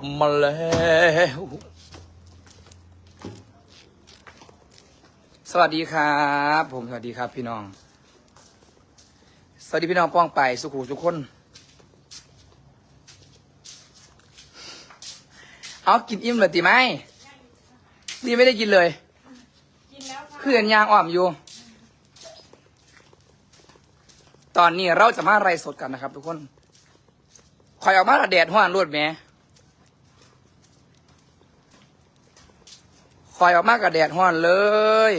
มาแล้ว สวัสดีครับ ผมสวัสดีครับพี่น้อง สวัสดีพี่น้องป้องไปสุขุทุกคน เอากินอิ่มเลยตีไหมนี่ไม่ได้กินเลยเพื่อนยางอ่อมอยู่ ตอนนี้เราจะมาไรสดกันนะครับทุกคนคอยออกมาแดดห้อนรวดแม่ คอยออกมากกับแดดห้อนเลย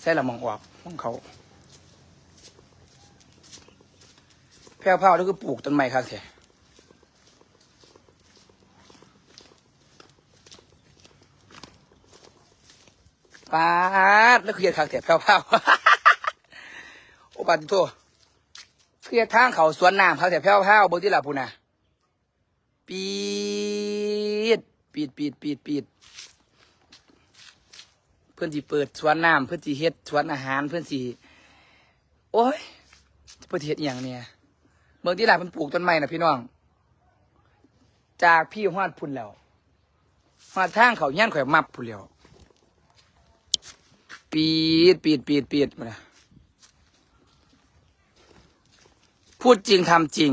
ใช่ละมองออกมองเขาแพ้วๆแล้วก็ปลูกต้นไม้ครับเถอะปาดแล้วเคลียร์คักเถอะแพ้วๆโอปาติโตเคลียร์ทางเขาสวนน้ำครับเถอะแพ้วๆเบางที่หลับพูนะปีดปีดปีดปีดปีดเพื่อนที่เปิดสวนน้ำเพื่อนที่เฮ็ดสวนอาหารเพื่อนที่โอ้ยเพื่อเฮ็ดอหย่างเนี่ยเมืองที่หลานเพิ่นปลูกต้นไม้นะพี่น้อง จากพี่ฮอดพุ่นแล้วฮอดทางเขาเงี้ยนข่อยมับพุ่นแล้วปีดปีดปีดปีดมานะ พูดจริงทำจริง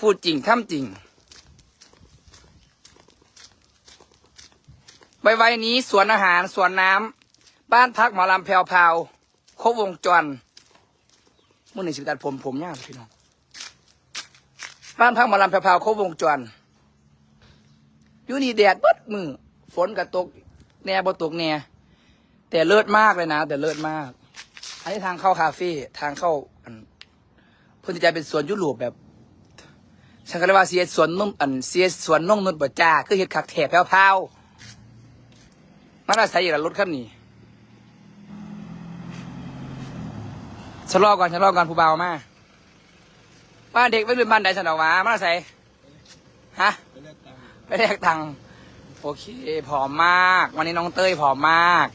พูดจริงทำจริง ไวๆนี้สวนอาหารสวนน้ำบ้านพักหมอลำแพรวพาวครบวงจรมื่อหนึ่งสิบตัดผมผมยากพี่น้องบ้านพักหมาลำแพรวครบวงจรอยู่นี่แดดเบิดมือฝนก็ตกแน่บ่ตกแน่แต่เลิศมากเลยนะ แต่เลิศมาก อันนี้ทางเข้าคาเฟ่ทางเข้าอันเพื่อนที่จะเป็นสวนยุโรปแบบฉันก็เรียว่าเสียสวนนุ่มอันเสียสวนนุ่มนุ่นบ่จ้าคือเห็ดขักแถบแพรวๆมันอาศัยอยู่กับรถคันนี้ชะลอก่อนชะลอก่อนผู้เบามากบ้านเด็กไม่เป็นบ้านใดฉันออกมามาใส่ฮะไปแลกตังค์โอเคผอมมาก วันนี้น้องเต้ยผอมมาก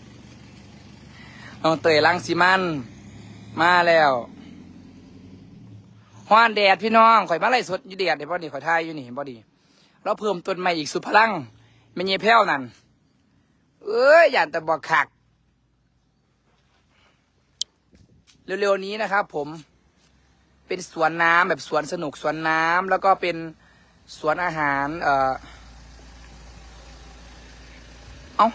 น้องเตยลังสีมัน มาแล้วฮ้อนแดดพี่น้องข่อยมาไล่สดอยู่แดดเดี๋ยวพอดีข่อยทายอยู่นี่เห็นพอดีเราเพิ่มต้นไม้อีกสุดพลังไม่เงี้ยแพ้วนั่นเอ้ยอย่าแต่บอกขัก เร็วๆนี้นะครับผมเป็นสวนน้ำแบบสวนสนุกสวนน้ำแล้วก็เป็นสวนอาหาร เอ่อ เอา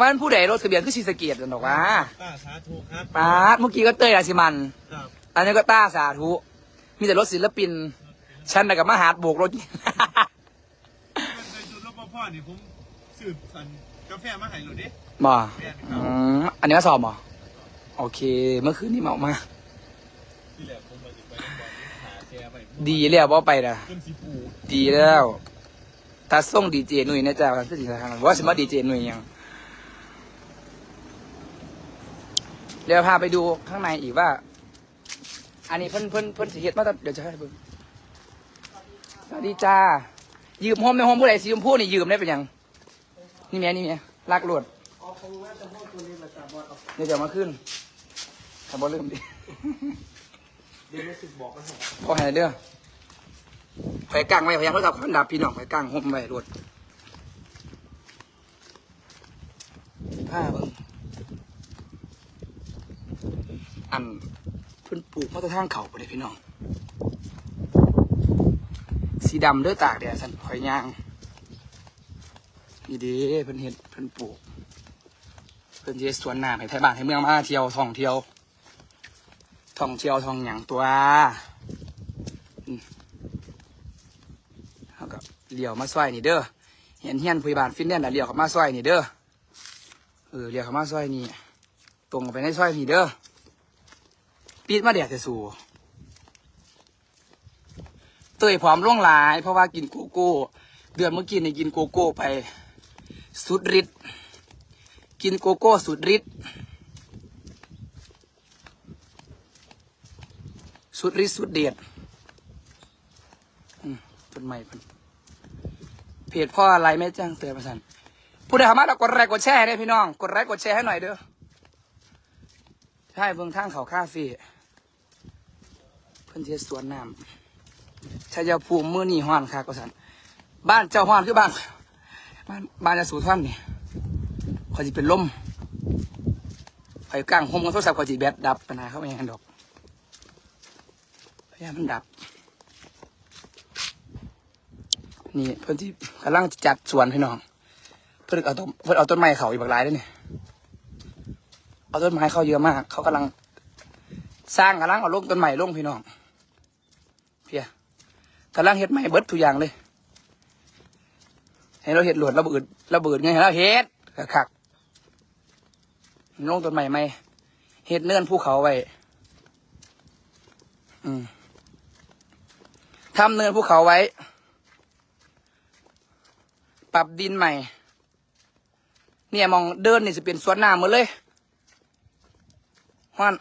วันผู้ใดรถทะเบียนคือชีสะเกียรติกันหรอกว่าป้าสาธุครับปาดเมื่อกี้ก็เต้ยอาชิมัน ครับอันนี้ก็ต้าสาธุ มีแต่รถศิลปิน ฉันน่ะกับมาหาดโบกรถเคยจุดรบพ่อนี่ผมสืบสันกาแฟมาให้หนูดิบ่แม่นคอืรับมอันนี้มาสอบบ่โอเค เมื่อคืนนี้เมามาที่แหละผมมาติดไปน้ำบอลหาแชร์ไปดีแล้วบ่ไปนะเพิ่นสีปูดีแล้วตาส่งดีเจหนุ่ยนะจ๊ะกันคือสิทางว่าสมมาดีเจหนุ่ยยัง เดี๋ยวพาไปดูข้างในอีกว่า อันนี้เพิ่นเพิ่นเพิ่นสิเฮ็ดมาแต่เดี๋ยวจะให้เบิ่งสวัสดีจ้า ยืมโฮมในโฮมผู้ใดสีชมพูนี่ยืมได้เป็นยัง นี่แม่นี่แม่ลากหลวดเดี๋ยวจะมาขึ้นถ้าบ่ลืมดิเดี๋ยวรู้สึกบอกนะฮะพอให้เด้อไฟกลางไว้พยายามทดสอบความดับพี่น้องไฟกลางห่มไว้รวดผ้าเบิ่ง อันเพิ่นปลูกมาตะทางเขาไปเลยพี่น้อง สีดำเด้อตากแดดสันข่อยยางนี่ดีเพิ่นเฮ็ดเพิ่นปลูก เพิ่นเฮ็ดสวนน้ำให้ไทยบ้านให้เมืองมาเที่ยวท่องเที่ยวท่องเที่ยวท่องหยังตัวเขาก็เลี้ยวมาซอยนี่เด้อเห็นเฮียนผู้ใหญ่บ้านฟินแลนด์น่ะเลี้ยวเข้ามาซอยนี่เด้อเออเลี้ยวเข้ามาซอยนี่ตรงไปในซอยนี่เด้อ ปีดมาแดดจะสู่เตยผอมล่วงลาย เพราะว่ากินโกโก้ เดือนเมื่อกี้นี่กินโกโก้ไป สุดฤทธิ์กินโกโก้สุดฤทธิ์สุดฤทธิ์สุดเดชอืมต้นไม้เพิ่นเพจพ่ออะไรไม่แจ้งเตือนประสันผู้ใดสามารถกดไลค์กดแชร์ให้ได้พี่น้อง กดไลค์กดแชร์ให้หน่อยเด้อใช่เบิ่งทางเขาค่าฟ่เพิ่นเทสวนน้ำชัยภูมิมือนี่ฮ้อนค่ะก็สันบ้านเจ้าฮ้อนคือบ้านบ้านบ้านจะสูท่อนนี่คอจิเป็นลมคอยกลางห่มกับโทรศัพท์คอจิแบตดับปัญหาเขาไม่ยังดอกพยายามมันดับ นี่เพื่อนที่กำลังจัดสวนพี่น้อง เพื่อนเอาต้นเพื่อนเอาต้นไม้เขาอีกบางรายด้วยนี่เอาต้นไม้เขาเยอะมาก เขากำลังสร้างกำลังเอาลงต้นไม้ลงพี่น้อง กำลังเฮ็ดไม้เบิดทุกอย่างเลยให้เราเฮ็ดหลวดระเบิดระเบิดไงให้เราเฮ็ดคักๆลงต้นไม้ไหมเฮ็ดเนื่อนภูเขาไว้ทำเนินภูเขาไว้ ปรับดินใหม่ เนี่ยมองเดินนี่จะเป็นสวนน้ำหมดเลยฮอน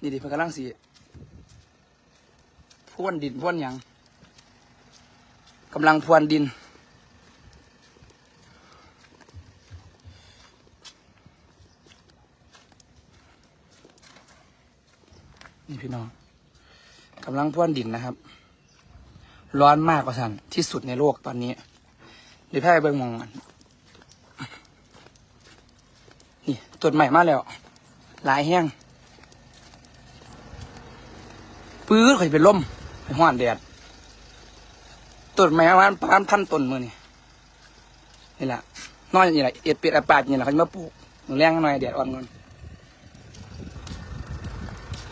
นี่ดิเพิ่นกำลังสี พรวนดินพรวนหยังกำลังพรวนดิน นี่พี่น้องกำลังพรวนดินนะครับ ร้อนมากกว่าสันที่สุดในโลกตอนนี้เดี๋ยวพาไปเบิ่งมองกันนี่ต้นใหม่มาแล้ว หลายแห้งปื้อข่อยเป็นลม ไปห้อนแดดต้นใหม่ประมาณประมาณพันต้นมือนี่นี่แหละน้อยนี่แหละเอ็ดเป็ดอัดปาดนี่แหละเขาจะมาปลูกมือแรงหน่อยแดดอ่อนก่อน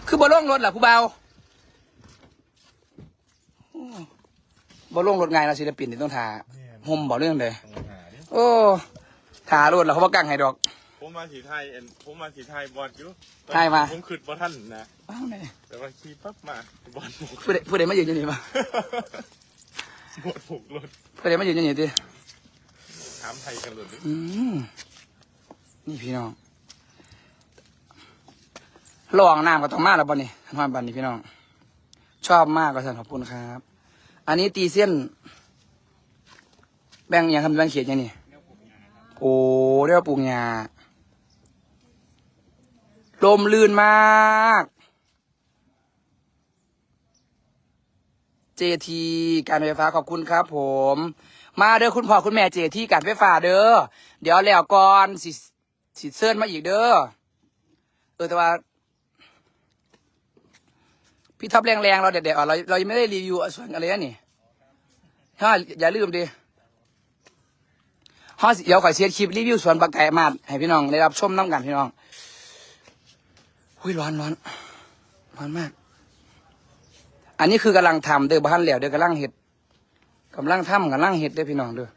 คือบ่ลงรถล่ะผู้เบาบ่ลงรถไงายเราศิลปินนี่ต้องทาห่มบ่เรื่องเลยต้องหาดิโอ้ทารถแล้วเขาบ่กังให้ดอก ผมมาสีไทยเอ็นผมมาสีไทยบอลอยู่ไทยมา ผมขึ้นบอท่านนะอ้าวไหนแต่ว่าขี่ปั๊บมาบอลหมกผู้ใดผู้ใดมายืนอยู่นี่ปะหมดผูกรถผู้ใดมายืนอยู่นี่ดิถามไทยกันเลยดิอืมนี่พี่น้องลองน้ำก็ต้องมาแล้วบ่นี่ทานบันนี่พี่น้อง ชอบมากก็สั่นขอบคุณครับ อันนี้ตีเส้น แบ่งอย่างทำแบ่งเขียดอย่างนี้โอ้เรียกว่าปลูกหญ้า ลมลื่นมาก เจทีการไฟฟ้าขอบคุณครับผม มาเด้อคุณพ่อคุณแม่เจทีการไฟฟ้าเด้อ เดี๋ยวแล้วก่อนสิสิเซิร์นมาอีกเด้อ เออแต่ว่า พี่ท็อปแรงๆเราเด็ดๆอ่อนเราเรายังไม่ได้รีวิวส่วนอะไรนี่ถ้าอย่าลืมดิฮอสเดี๋ยวขอเสียคลิปรีวิวสวนปลาไก่มาดให้พี่น้องได้รับชมน้ำกันพี่น้อง หุ้ยร้อนร้อนร้อนมาก อันนี้คือกำลังทำเด้อบ้านแล้วเด้อกำลังเห็ดกำลังทำกำลังเห็ดเด้อพี่น้องเด้อ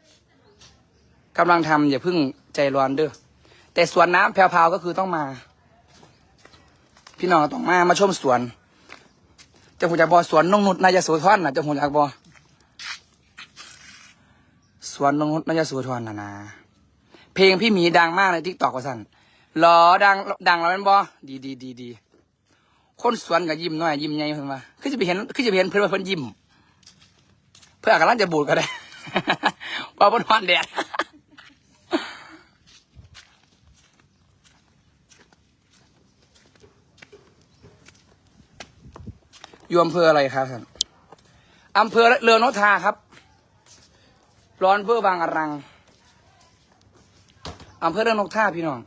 กำลังทำอย่าเพิ่งใจร้อนเด้อแต่สวนน้ำแพรวๆก็คือต้องมา พี่น้องต้องมามาชมสวนเจะหูจากบอสวนนงนุษนายโสธรน่ะเจะหูจากบอสวนนงนุษนายโสธรน่ะนะเพลงพี่หมีดังมากในทิกตอกว่าสั่น หรอดังดังแล้วแมันบอดีดีดีดีคนสวนกับยิ้มน้อยยิ้มใหญ่เพิ่นว่าคือจะไปเห็นคือจะไปเห็นเพิ่นว่าเพิ่นยิ้ม เพื่อนกำลังจะบูดก็ได้ ว่าเพิ่นฮอนแดดอยู่อำเภออะไรครับท่านอำเภอเรือนกทาครับ ร้อนเพื่อบางอรังอำเภอเรือนกท่าพี่น้อง